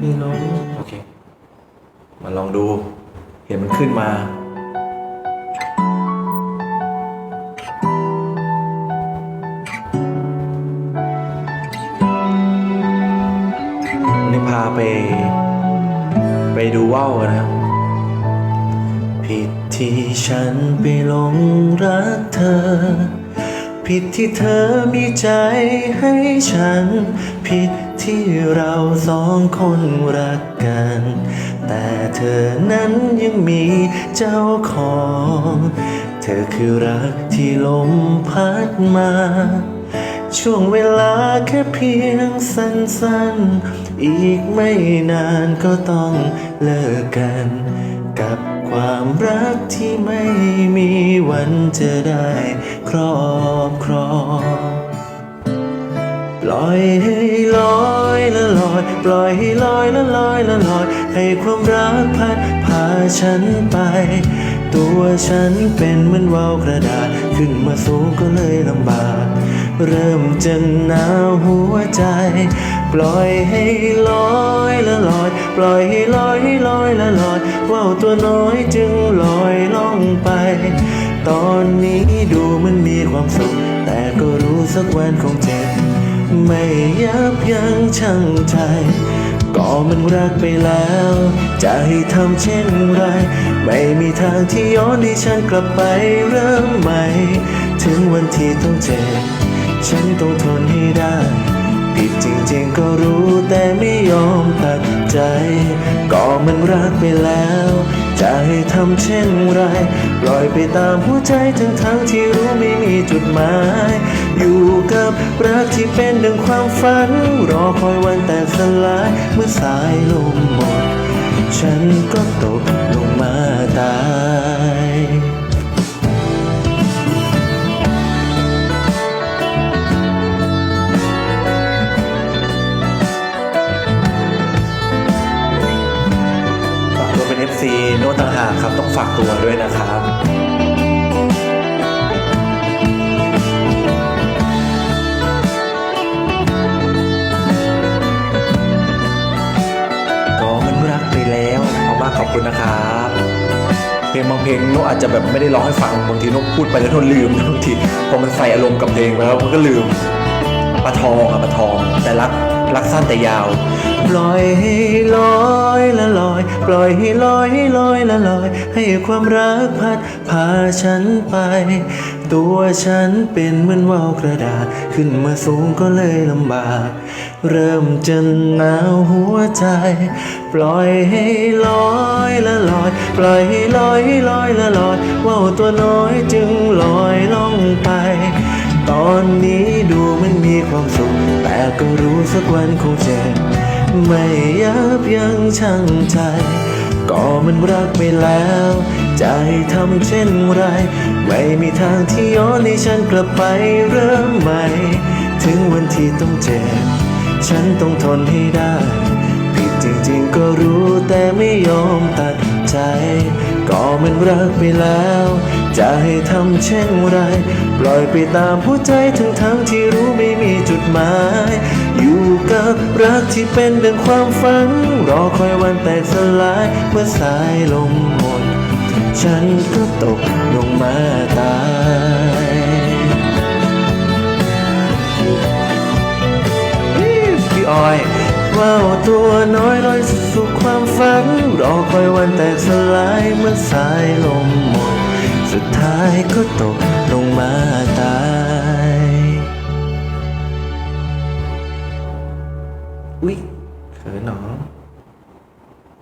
ไลงโอเค มาลองดู เห็นมันขึ้นมา วันนี้พาไป ไปดูว่าวกันนะผิดที่ฉันไปหลงรักเธอ ผิดที่เธอมีใจให้ฉัน ผิดที่เราสองคนรักกัน แต่เธอนั้นยังมีเจ้าของ เธอคือรักที่ลมพัดมา ช่วงเวลาแค่เพียงสั้นๆ อีกไม่นานก็ต้องเลิกกันกับ ความรักที่ไม่มีวันจะได้ครอบครองปล่อยให้ลอยละลอย ปล่อยให้ลอยละลอยละลอย ให้ความรักพัดพาฉันไป ตัวฉันเป็นเหมือนว่าวกระดาษ ขึ้นมาสูงก็เลยลำบาก เริ่มจะหนาวหัวใจ ปล่อยให้ลอยละลอย ปล่อยให้ลอย ว่าวตัวน้อยจึงลอยล่องไป ตอนนี้ดูมันมีความสุข แต่ก็รู้สักวันคงเจ็บ ไม่ยับยั้งชั่งใจ ก็มันรักไปแล้ว จะให้ทำเช่นไร ไม่มีทางที่ย้อนให้ฉันกลับไปเริ่มใหม่ ถึงวันที่ต้องเจ็บ ฉันต้องทนให้ได้ ผิดจริงๆก็รู้แต่ไม่ยอมตัดใจ ก็มันรักไปแล้ว จะให้ทำเช่นไรปล่อยไปตามหัวใจทั้งทั้งๆที่รู้ไม่มีจุดหมาย อยู่กับรักที่เป็นดังความฝัน รอคอยวันแตกสลายเมื่อสายลมหมด ฉันก็ตกลงมาตาย ตัวเป็นโน้ตต่างหากครับต้องฝากตัวด้วยนะครับก็มันรักไปแล้วขอบมากขอบคุณนะครับเพลงบางเพลงโนกอาจจะแบบไม่ได้ร้องให้ฟังบางทีโนกพูดไปแล้วโนลืมบางทีพอมันใส่อารมณ์กับเพลงไปแล้วมันก็ลืมปลาทองอะปลาทองแต่รักรักสั้นแต่ยาว ปล่อยให้ลอย ปล่อยให้ลอยให้ลอยละลอย ให้ความรักพัดพาฉันไป ตัวฉันเป็นเหมือนว่าวกระดาษ ขึ้นมาสูงก็เลยลำบาก เริ่มจะหนาวหัวใจ ปล่อยให้ลอยละลอย ปล่อยให้ลอยให้ลอยละลอยว่าวตัวน้อยจึงลอยล่องไป ตอนนี้ดูมันมีความสุข แต่ก็รู้สักวันคงเจ็บ ไม่ยับยั้งชั่งใจ ก็มันรักไปแล้วให้ทำเช่นไร ไม่มีทางที่ย้อนให้ฉันกลับไปเริ่มใหม่ ถึงวันที่ต้องเจ็บ ฉันต้องทนให้ได้ ผิดจริงๆก็รู้แต่ไม่ยอมตัดใจ ก็มันรักไปแล้ว จะให้ทำเช่นไร ปล่อยไปตามหัวใจทั้งทั้งที่รู้ไม่มีจุดหมาย อยู่กับรักที่เป็นดังความฝัน รอคอยวันแตกสลาย เมื่อสายลมหมด ฉันก็ตกลงมาตายพี่ออยว่าวตัวน้อยลอยสู่ความฝัน รอคอยวันแตกสลายเมื่อสายลมหมด สุดท้ายก็ตกลงมาต